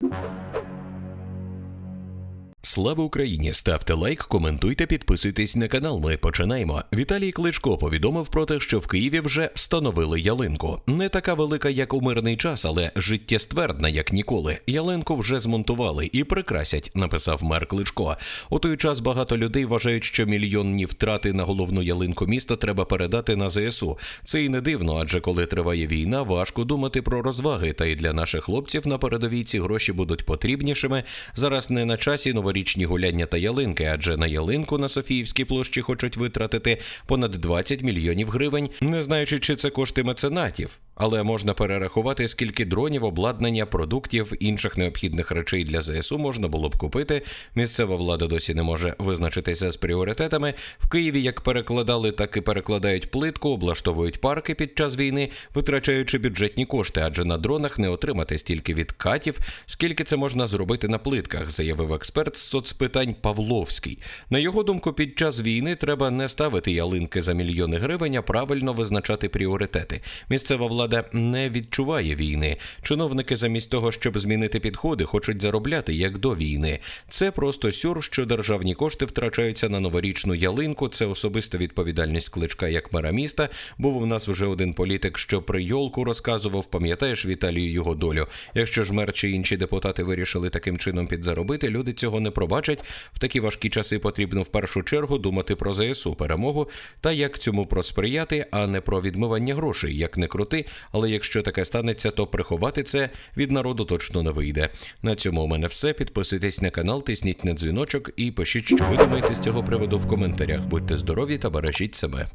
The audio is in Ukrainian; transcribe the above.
you Слава Україні! Ставте лайк, коментуйте, підписуйтесь на канал. Ми починаємо. Віталій Кличко повідомив про те, що в Києві вже встановили ялинку. Не така велика, як у мирний час, але життєствердна, як ніколи. Ялинку вже змонтували і прикрасять, написав мер Кличко. У той час багато людей вважають, що мільйонні втрати на головну ялинку міста треба передати на ЗСУ. Це і не дивно, адже коли триває війна, важко думати про розваги. Та й для наших хлопців на передовій ці гроші будуть потрібнішими. Зараз не на часі новорічні гуляння та ялинки, адже на ялинку на Софіївській площі хочуть витратити понад 20 мільйонів гривень, не знаючи, чи це кошти меценатів. Але можна перерахувати, скільки дронів, обладнання, продуктів, інших необхідних речей для ЗСУ можна було б купити. Місцева влада досі не може визначитися з пріоритетами. В Києві як перекладали, так і перекладають плитку, облаштовують парки під час війни, витрачаючи бюджетні кошти, адже на дронах не отримати стільки відкатів, скільки це можна зробити на плитках, заявив експерт з соцпитань Павловський. На його думку, під час війни треба не ставити ялинки за мільйони гривень, а правильно визначати пріоритети. Місцева влада не відчуває війни. Чиновники, замість того, щоб змінити підходи, хочуть заробляти як до війни. Це просто сюр, що державні кошти втрачаються на новорічну ялинку. Це особиста відповідальність кличка як мера міста. Був у нас вже один політик, що при йолку розказував, пам'ятаєш Віталію його долю. Якщо ж мер чи інші депутати вирішили таким чином підзаробити, люди цього не пробачать. В такі важкі часи потрібно в першу чергу думати про ЗСУ перемогу та як цьому просприяти, а не про відмивання грошей. Як не крути, але якщо таке станеться, то приховати це від народу точно не вийде. На цьому у мене все. Підписуйтесь на канал, тисніть на дзвіночок і пишіть, що ви думаєте з цього приводу в коментарях. Будьте здорові та бережіть себе.